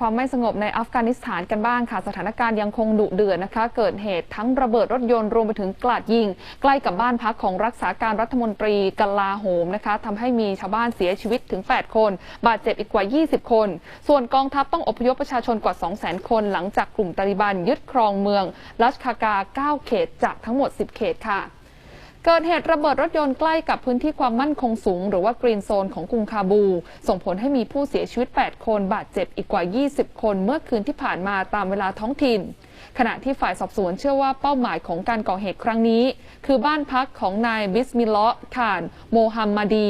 ความไม่สงบในอัฟกานิสถานกันบ้างค่ะ สถานการณ์ยังคงดุเดือดนะคะ เกิดเหตุทั้งระเบิดรถยนต์รวมไปถึงกลาดยิง ใกล้กับบ้านพักของรักษาการรัฐมนตรีกลาโหมนะคะทำให้มีชาวบ้านเสียชีวิตถึง 8 คน บาดเจ็บอีกกว่า 20 คน ส่วนกองทัพต้องอพยพประชาชนกว่า 200,000 คน หลังจากกลุ่มตาลิบันยึดครองเมืองลัชคากา 9 เขตจากทั้งหมด 10 เขตค่ะ เกิดเหตุระเบิดรถยนต์ใกล้กับพื้นที่ความมั่นคงสูง หรือว่ากรีนโซนของกรุงคาบู ส่งผลให้มีผู้เสียชีวิต 8 คนบาดเจ็บอีกกว่า 20 คนเมื่อคืนที่ผ่านมาตามเวลาท้องถิ่น ขณะที่ฝ่ายสอบสวนเชื่อว่าเป้าหมายของการก่อเหตุครั้งนี้ คือบ้านพักของนายบิสมิลเลาะห์ข่านโมฮัมมัดี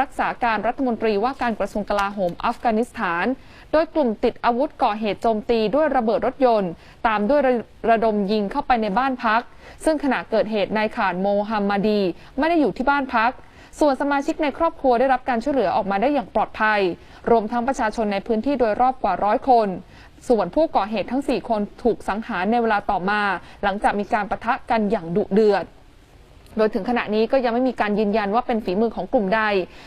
รักษาการรัฐมนตรีว่าการกระทรวงกลาโหมอัฟกานิสถาน โดยกลุ่มติดอาวุธก่อเหตุโจมตีด้วยระเบิดรถยนต์ ตามด้วยระระดมยิงเข้าไปในบ้านพัก ซึ่งขณะเกิดเหตุนายข่านโมฮัมมัดี ไม่ได้อยู่ที่บ้านพักส่วนสมาชิกในครอบครัวได้รับการช่วยเหลือออกมาได้อย่างปลอดภัย รวมทั้งประชาชนในพื้นที่โดยรอบกว่าร้อยคน ส่วนผู้ก่อเหตุทั้ง 4 คนถูกสังหารในเวลาต่อมา หลังจากมีการประทะกันอย่างดุเดือดโดยถึงขณะนี้ก็ยังไม่มีการยืนยันว่าเป็นฝีมือของกลุ่มใด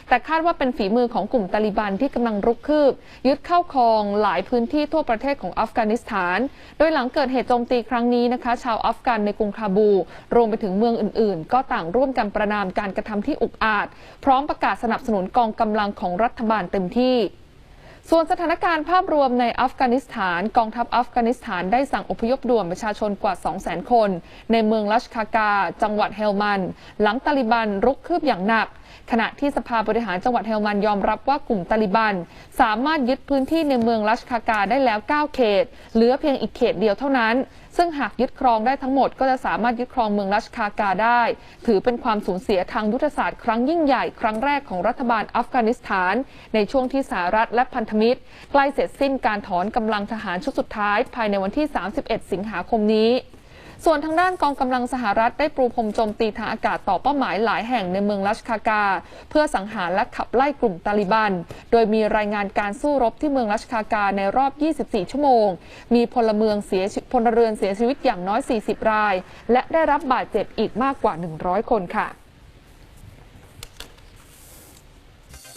แต่คาดว่าเป็นฝีมือของกลุ่มตาลิบันที่กำลังรุกคืบ ยึดเข้าครองหลายพื้นที่ทั่วประเทศของอัฟกานิสถาน โดยหลังเกิดเหตุโจมตีครั้งนี้นะคะ ชาวอัฟกันในกรุงคาบู รวมไปถึงเมืองอื่น ๆ ก็ต่างร่วมกันประนามการกระทำที่อุกอาจ พร้อมประกาศสนับสนุนกองกำลังของรัฐบาลเต็มที่ ส่วนสถานการณ์ภาพรวมในอัฟกานิสถานกองทัพอัฟกานิสถานได้สั่งอพยพด่วนประชาชนกว่า 200,000 คน ในเมืองลัชคากา จังหวัดเฮลมัน หลังตาลิบันรุกคืบอย่างหนัก ขณะที่สภาบริหารจังหวัดเฮลมันยอมรับว่ากลุ่มตาลิบัน สามารถยึดพื้นที่ในเมืองลัชคากาได้แล้ว 9 เขต เหลือเพียงอีกเขตเดียวเท่านั้น ซึ่งหากยึดครองได้ทั้งหมด ก็จะสามารถยึดครองเมืองลัชคากาได้ ถือเป็นความสูญเสียทางยุทธศาสตร์ครั้งยิ่งใหญ่ครั้งแรกของรัฐบาลอัฟกานิสถาน ในช่วงที่สหรัฐและพันธมิตร ใกล้เสร็จสิ้นการถอนกำลังทหารชุดสุดท้าย ภายในวันที่ 31 สิงหาคมนี้ ส่วนทางด้านกองกำลังสหรัฐได้ปรูพรมโจมตีทางอากาศต่อเป้าหมายหลายแห่งในเมืองลัชคากา เพื่อสังหารและขับไล่กลุ่มตาลิบัน โดยมีรายงานการสู้รบที่เมืองลัชคากาในรอบ 24 ชั่วโมง มีพลเมืองเสียพลเรือนเสียชีวิตอย่างน้อย 40 ราย และได้รับบาดเจ็บอีกมากกว่า 100 คนค่ะ